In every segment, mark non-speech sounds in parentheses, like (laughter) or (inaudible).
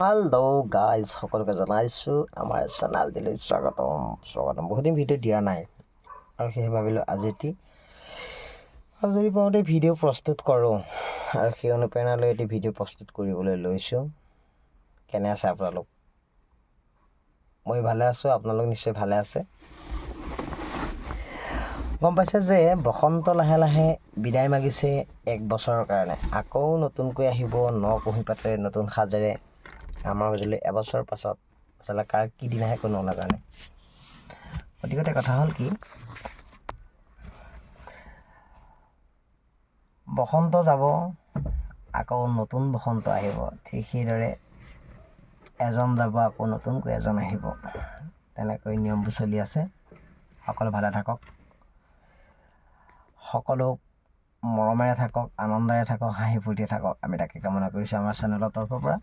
Hello guys সকলোকে জনাইছোঁ, আমাৰ চেনেলটিলৈ স্বাগতম। স্বাগতম। বহুদিন ভিডিঅ' দিয়া নাই। আৰু সেয়ে ভাবিলোঁ আজি এটি আজৰি পাওঁতে ভিডিঅ' প্ৰস্তুত কৰোঁ। আৰু সেই অনুপ্ৰেৰণা লৈ এটি ভিডিঅ' প্ৰস্তুত কৰিবলৈ লৈছোঁ। কেনে আছে আপোনালোক? মই ভালে আছোঁ, আপোনালোক নিশ্চয় ভালে আছে? গম পাইছে যে, বসন্ত লাহে লাহে বিদায় মাগিছে এক বছৰৰ কাৰণে। আকৌ নতুনকৈ আহিব ন কুঁহি পাতেৰে নতুন সাজেৰে। আমাৰ মাজলৈ এবছৰ পাছত আচলতে কাৰ কি দিন আহে কোনো নাজানে। গতিকে কথা হ'ল কি, বসন্ত যাব, আকৌ নতুন বসন্ত আহিব, ঠিক সেইদৰে এজন যাব, আকৌ নতুনকৈ এজন আহিব। তেনেকৈ নিয়মবোৰ চলি আছে। সকলো ভালে থাকক। সকলো মৰমেৰে থাকক, আনন্দেৰে থাকক, হাঁহি ফূৰ্তিৰে থাকক। আমি তাকে কামনা কৰিছোঁ আমাৰ চেনেলৰ তৰফৰ পৰা।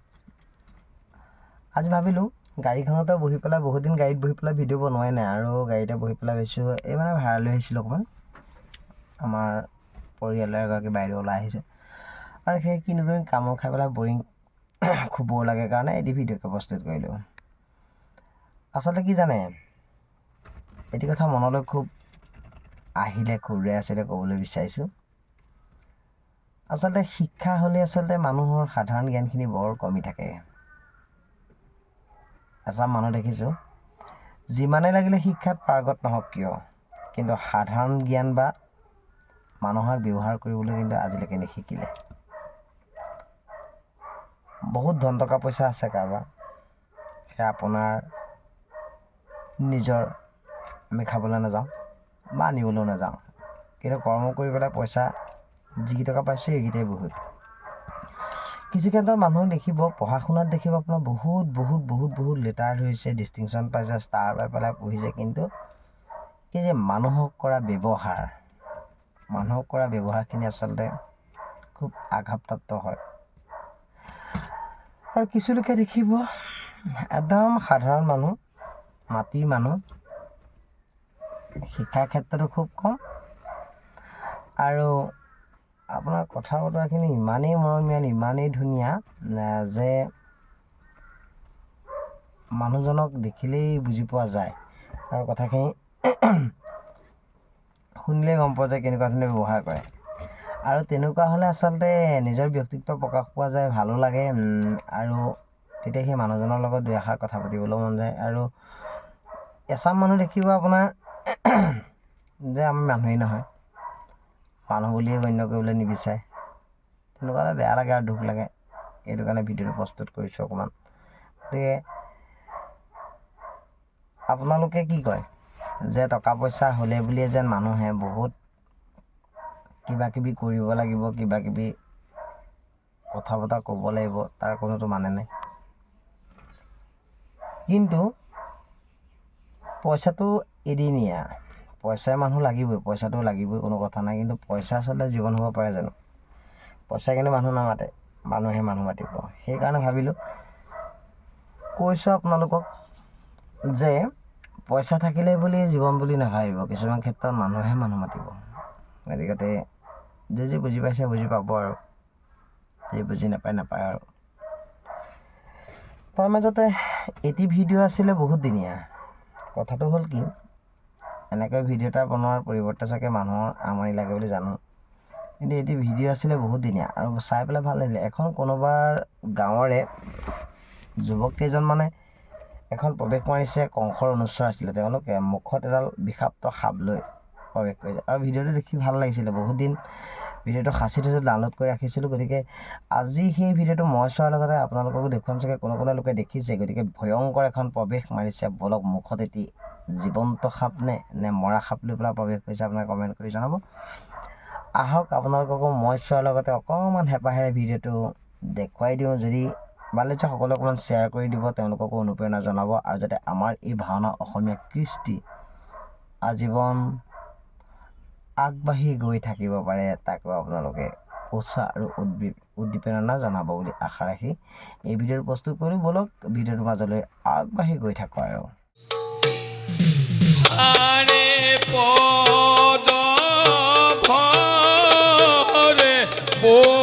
আজি ভাবিলোঁ গাড়ীখনতে বহি পেলাই বহুত দিন গাড়ীত বহি পেলাই ভিডিঅ' বনোৱাই নাই আৰু গাড়ীতে বহি পেলাই ভাবিছোঁ এই মানে ভাড়া লৈ আহিছিলোঁ অকণমান আমাৰ পৰিয়ালৰ এগৰাকী বাইদেউ ওলাই আহিছে। আৰু সেই কিনো কৰিম কামো খাই পেলাই বৰিং (coughs) খুব বৰ লাগে কাৰণে এটি ভিডিঅ'কে প্ৰস্তুত কৰিলোঁ। আচলতে কি জানে এটি কথা মনলৈ খুব আহিলে খুবৰে আছিলে ক'বলৈ বিচাৰিছোঁ। আচলতে শিক্ষা হ'লে আচলতে মানুহৰ সাধাৰণ জ্ঞানখিনি বৰ কমি থাকে। এচাম মানুহ দেখিছোঁ। যিমানেই লাগিলে শিক্ষাত পাৰ্গত নহওক কিয় কিন্তু সাধাৰণ জ্ঞান বা মানুহক ব্যৱহাৰ কৰিবলৈ কিন্তু আজিলৈকে নিশিকিলে। বহুত ধন টকা পইচা আছে কাৰোবাৰ। সেয়া আপোনাৰ নিজৰ আমি খাবলৈ নাযাওঁ বা আনিবলৈও নাযাওঁ। কিন্তু কৰ্ম কৰি পেলাই পইচা যিকেইটকা পাইছোঁ সেইকেইটাই বহুত। কিছু ক্ষেত্ৰত মানুহ দেখিব পঢ়া শুনাত দেখিব আপোনাৰ বহুত বহুত বহুত বহুত লেটাৰ ধৰিছে ডিষ্টিংশ্যন পাইছে ষ্টাৰ পাই পেলাই পঢ়িছে, কিন্তু এই যে মানুহক কৰা ব্যৱহাৰ, মানুহক কৰা ব্যৱহাৰখিনি আচলতে খুব আঘাতপ্ৰাপ্ত হয়। আৰু কিছু লোকে দেখিব একদম সাধাৰণ মানুহ, মাটিৰ মানুহ, শিক্ষাৰ ক্ষেত্ৰতো খুব কম। আৰু আপোনাৰ কথা বতৰাখিনি ইমানেই মৰমীয়াল ইমানেই ধুনীয়া যে মানুহজনক দেখিলেই বুজি পোৱা যায়। আৰু কথাখিনি (clears throat) শুনিলেই গম পোৱা যায় কেনেকুৱা ধৰণে ব্যৱহাৰ কৰে। আৰু তেনেকুৱা হ'লে আচলতে নিজৰ ব্যক্তিত্ব প্ৰকাশ পোৱা যায় ভালো লাগে আৰু তেতিয়া সেই মানুহজনৰ লগত দুই এষাৰ কথা পাতিবলৈও মন যায়। আৰু এচাম মানুহ দেখিব আপোনাৰ (clears throat) যে আমি মানুহেই নহয়। মানুহ বুলিয়ে গণ্য কৰিবলৈ নিবিচাৰে। তেনেকুৱা হ'লে বেয়া লাগে আৰু দুখ লাগে। সেইটো কাৰণে ভিডিঅ'টো প্ৰস্তুত কৰিছোঁ অকণমান। গতিকে, আপোনালোকে কি কয়? যে টকা পইচা হ'লে বুলিয়ে যেন মানুহে বহুত কিবা কিবি কৰিব লাগিব কিবা কিবি কথা বতৰা ক'ব লাগিব, তাৰ কোনোতো মানে নাই। কিন্তু, পইচাটো এদিনীয়া পইচাই মানুহ লাগিবই পইচাটো লাগিবই কোনো কথা নাই। কিন্তু পইচা আচলতে জীৱন হ'ব পাৰে জানো? পইচা কিন্তু মানুহ নামাতে মানুহে মানুহ মাতিব। সেইকাৰণে ভাবিলোঁ কৈছোঁ আপোনালোকক যে পইচা থাকিলে বুলি জীৱন বুলি নাভাবিব কিছুমান ক্ষেত্ৰত মানুহে মানুহ মাতিব। গতিকে যে যি বুজি পাইছে বুজি পাব আৰু যি বুজি নাপায় নাপায় আৰু। তাৰ মাজতে এটি ভিডিঅ' আছিলে বহুত দিনীয়া। কথাটো হ'ল কি এনেকৈ ভিডিঅ' এটা বনোৱাৰ পৰিৱৰ্তে চাগে মানুহৰ আমনি লাগে বুলি জানো। কিন্তু এটি ভিডিঅ' আছিলে বহুত দিনীয়া আৰু চাই পেলাই ভাল লাগিলে। এখন কোনোবাৰ গাঁৱৰে যুৱক কেইজনমানে এখন প্ৰৱেশ মাৰিছে কংসৰ অনুস্বৰ আছিলে। তেওঁলোকে মুখত এডাল বিষাক্ত সাপ লৈ প্ৰৱেশ কৰিছে আৰু ভিডিঅ'টো দেখি ভাল লাগিছিলে। বহুত দিন ভিডিঅ'টো সাঁচি থৈছোঁ ডাউনলোড কৰি ৰাখিছিলোঁ। গতিকে আজি সেই ভিডিঅ'টো মই চোৱাৰ লগতে আপোনালোককো দেখুৱাম চাগে, কোনো কোনো লোকে দেখিছে, গতিকে ভয়ংকৰ এখন প্ৰৱেশ মাৰিছে বলক মুখত এটি জীৱন্ত সাপ নে নে মৰা সাপ লৈ পেলাই প্ৰৱেশ কৰিছে আপোনাক কমেণ্ট কৰি জনাব। আহক, আপোনালোককো মই চোৱাৰ লগতে অকণমান হেঁপাহেৰে ভিডিঅ'টো দেখুৱাই দিওঁ। যদি ভালো লাগিছে, সকলোৱে অকণমান শ্বেয়াৰ কৰি দিব, তেওঁলোককো অনুপ্ৰেৰণা জনাব। আৰু যাতে আমাৰ এই ভাওনা অসমীয়া কৃষ্টি আজীৱন আগবাঢ়ি গৈ থাকিব পাৰে তাকো আপোনালোকে উৎসাহ আৰু উদ্বি উদ্দীপনা জনাব বুলি আশা ৰাখি এই ভিডিঅ'টো প্ৰস্তুত কৰিলোঁ বলক ভিডিঅ'টোৰ মাজলৈ আগবাঢ়ি গৈ থাকোঁ আৰু। Oh